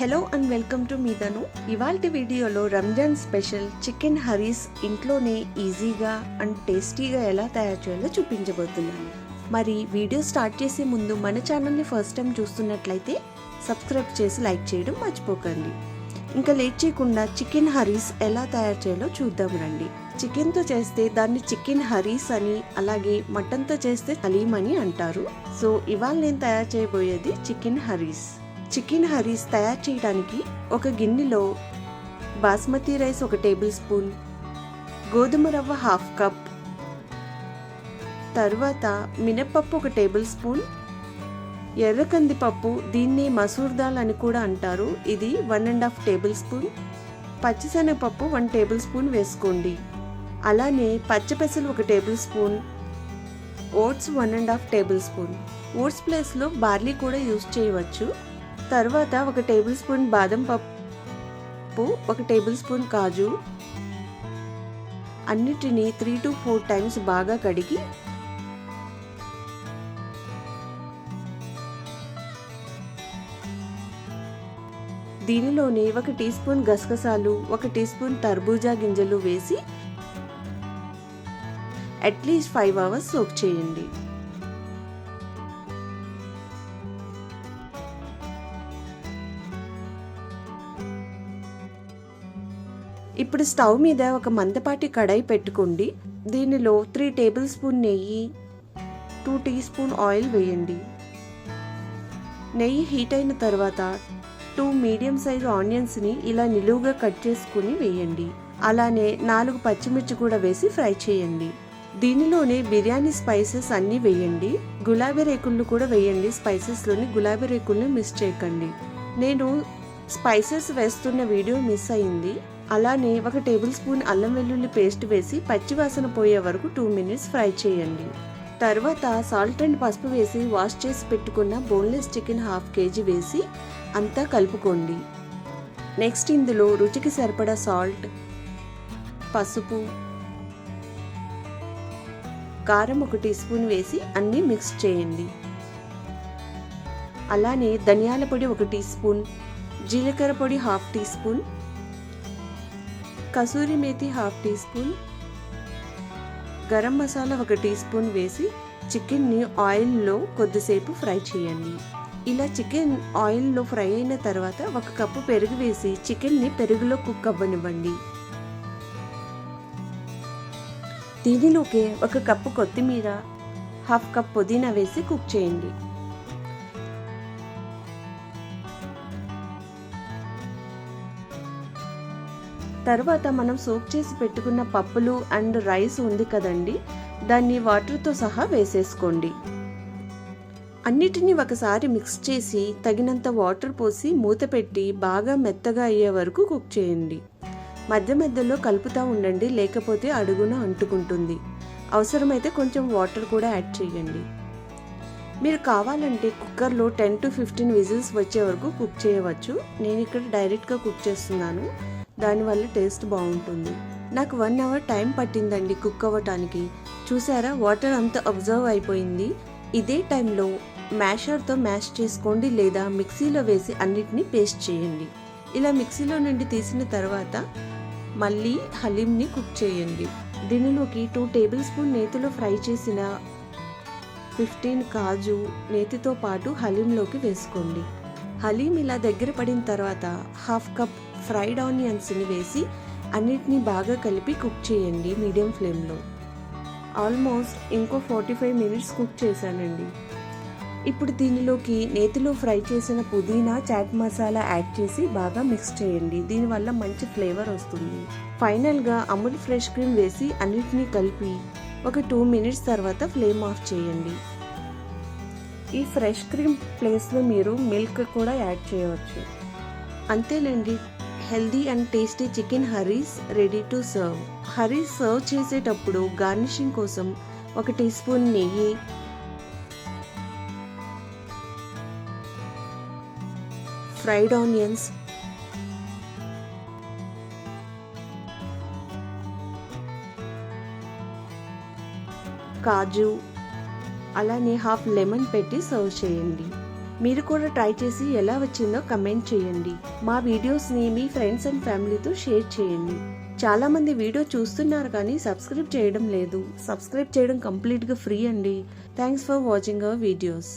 Hello and welcome to మీదను. ఇవాల్టి వీడియోలో రంజాన్ స్పెషల్ చికెన్ హరీస్ ఇంట్లోనే ఈజీగా అండ్ టేస్టీగా ఎలా తయారు చేయాలో చూపించబోతున్నాను. మరి వీడియో స్టార్ట్ చేసే ముందు మన ఛానల్ని ఫస్ట్ టైం చూస్తున్నట్లయితే సబ్స్క్రైబ్ చేసి లైక్ చేయడం మర్చిపోకండి. ఇంకా లేట్ చేయకుండా చికెన్ హరీస్ ఎలా తయారు చేయాలో చూద్దాం రండి. చికెన్తో చేస్తే దాన్ని చికెన్ హరీస్ అని అలాగే మటన్తో చేస్తే హలీం అని అంటారు. సో ఇవాళ నేను తయారు చేయబోయేది చికెన్ హరీస్. చికెన్ హరీస్ తయారు చేయడానికి ఒక గిన్నెలో బాస్మతి రైస్ ఒక టేబుల్ స్పూన్ గోధుమ రవ్వ హాఫ్ కప్ తరువాత మినప్పప్పు ఒక టేబుల్ స్పూన్ ఎర్ర కందిపప్పు దీన్ని మసూర్ దాల్ అని కూడా అంటారు. ఇది one and half tablespoon. పచ్చిశనగపప్పు వన్ టేబుల్ స్పూన్ వేసుకోండి. అలానే పచ్చపెసలు ఒక tablespoon oats one and half tablespoon. Oats ప్లేస్లో బార్లీ కూడా యూస్ చేయవచ్చు. తర్వాత ఒక టేబుల్ స్పూన్ బాదం పప్పు ఒక టేబుల్ స్పూన్ కాజు అన్నిటినీ త్రీ టు ఫోర్ టైమ్స్ బాగా కడిగి దీనిలోనే ఒక టీ స్పూన్ గసగసాలు ఒక టీ స్పూన్ తర్బూజా గింజలు వేసి అట్లీస్ట్ ఫైవ్ అవర్స్ సోక్ చేయండి. ఇప్పుడు స్టవ్ మీద ఒక మందపాటి కడాయి పెట్టుకోండి. దీనిలో త్రీ టేబుల్ స్పూన్ నెయ్యి టూ టీ స్పూన్ ఆయిల్ వేయండి. నెయ్యి హీట్ అయిన తర్వాత టూ మీడియం సైజ్ ఆనియన్స్ని ఇలా నిలువుగా కట్ చేసుకుని వేయండి. అలానే నాలుగు పచ్చిమిర్చి కూడా వేసి ఫ్రై చేయండి. దీనిలోనే బిర్యానీ స్పైసెస్ అన్నీ వేయండి. గులాబీ రేకుళ్ళు కూడా వేయండి. స్పైసెస్లోని గులాబీ రేకుల్ని మిస్ చేయకండి. నేను స్పైసెస్ వేస్తున్న వీడియో మిస్ అయింది. అలానే ఒక టేబుల్ స్పూన్ అల్లం వెల్లుల్లి పేస్ట్ వేసి పచ్చివాసన పోయే వరకు టూ మినిట్స్ ఫ్రై చేయండి. తర్వాత సాల్ట్ అండ్ పసుపు వేసి వాష్ చేసి పెట్టుకున్న బోన్లెస్ చికెన్ హాఫ్ కేజీ వేసి అంతా కలుపుకోండి. నెక్స్ట్ ఇందులో రుచికి సరిపడా సాల్ట్ పసుపు కారం ఒక టీ స్పూన్ వేసి అన్నీ మిక్స్ చేయండి. అలానే ధనియాల పొడి ఒక టీ స్పూన్ జీలకర్ర పొడి హాఫ్ టీ స్పూన్ కసూరి మేతి half teaspoon. Garam masala ఒక టీ స్పూన్ వేసి చికెన్ని ఆయిల్లో కొద్దిసేపు ఫ్రై చేయండి. ఇలా చికెన్ ఆయిల్లో ఫ్రై అయిన తర్వాత ఒక కప్పు పెరుగు వేసి చికెన్ని పెరుగులో కుక్ అవ్వనివ్వండి. దీనిలోకి ఒక కప్పు కొత్తిమీర హాఫ్ కప్ పుదీనా వేసి కుక్ చేయండి. తర్వాత మనం సోక్ చేసి పెట్టుకున్న పప్పులు అండ్ రైస్ ఉంది కదండి దాన్ని వాటర్తో సహా వేసేసుకోండి. అన్నిటినీ ఒకసారి మిక్స్ చేసి తగినంత వాటర్ పోసి మూత పెట్టి బాగా మెత్తగా అయ్యే వరకు కుక్ చేయండి. మధ్య మధ్యలో కలుపుతూ ఉండండి లేకపోతే అడుగున అంటుకుంటుంది. అవసరమైతే కొంచెం వాటర్ కూడా యాడ్ చేయండి. మీరు కావాలంటే కుక్కర్లో టెన్ టు ఫిఫ్టీన్ విజిల్స్ వచ్చే వరకు కుక్ చేయవచ్చు. నేను ఇక్కడ డైరెక్ట్గా కుక్ చేస్తున్నాను. దానివల్ల టేస్ట్ బాగుంటుంది. నాకు వన్ అవర్ టైం పట్టిందండి కుక్ అవ్వటానికి. చూసారా? వాటర్ అంతా అబ్జర్వ్ అయిపోయింది. ఇదే టైంలో మ్యాషర్తో మ్యాష్ చేసుకోండి లేదా మిక్సీలో వేసి అన్నిటినీ పేస్ట్ చేయండి. ఇలా మిక్సీలో నుండి తీసిన తర్వాత మళ్ళీ హలీంని కుక్ చేయండి. దీనిలోకి టూ టేబుల్ స్పూన్ నేతిలో ఫ్రై చేసిన ఫిఫ్టీన్ కాజు నేతితో పాటు హలీంలోకి వేసుకోండి. హలీం ఇలా దగ్గర పడిన తర్వాత హాఫ్ కప్ ఫ్రైడ్ ఆనియన్స్ని వేసి అన్నిటినీ బాగా కలిపి కుక్ చేయండి మీడియం ఫ్లేమ్లో. ఆల్మోస్ట్ ఇంకో ఫార్టీ ఫైవ్ మినిట్స్ కుక్ చేశానండి. ఇప్పుడు దీనిలోకి నేతిలో ఫ్రై చేసిన పుదీనా చాట్ మసాలా యాడ్ చేసి బాగా మిక్స్ చేయండి. దీనివల్ల మంచి ఫ్లేవర్ వస్తుంది. ఫైనల్గా అమూల్ ఫ్రెష్ క్రీమ్ వేసి అన్నిటినీ కలిపి ఒక టూ మినిట్స్ తర్వాత ఫ్లేమ్ ఆఫ్ చేయండి. ఈ ఫ్రెష్ క్రీమ్ ప్లేస్లో మీరు మిల్క్ కూడా యాడ్ చేయవచ్చు. అంతేనండి healthy and tasty chicken harees ready to serve. Harees serve చేసేటప్పుడు గార్నిషింగ్ కోసం ఒక టీ స్పూన్ నెయ్యి ఫ్రైడ్ ఆనియన్స్ కాజు అలానే హాఫ్ లెమన్ పెట్టి సర్వ్ చేయండి. మీరు కూడా ట్రై చేసి ఎలా వచ్చిందో కమెంట్ చేయండి. మా వీడియోస్ని మీ ఫ్రెండ్స్ అండ్ ఫ్యామిలీతో షేర్ చేయండి. చాలామంది వీడియో చూస్తున్నారు కానీ సబ్స్క్రైబ్ చేయడం లేదు. సబ్స్క్రైబ్ చేయడం కంప్లీట్గా ఫ్రీ అండి. Thanks for watching our videos.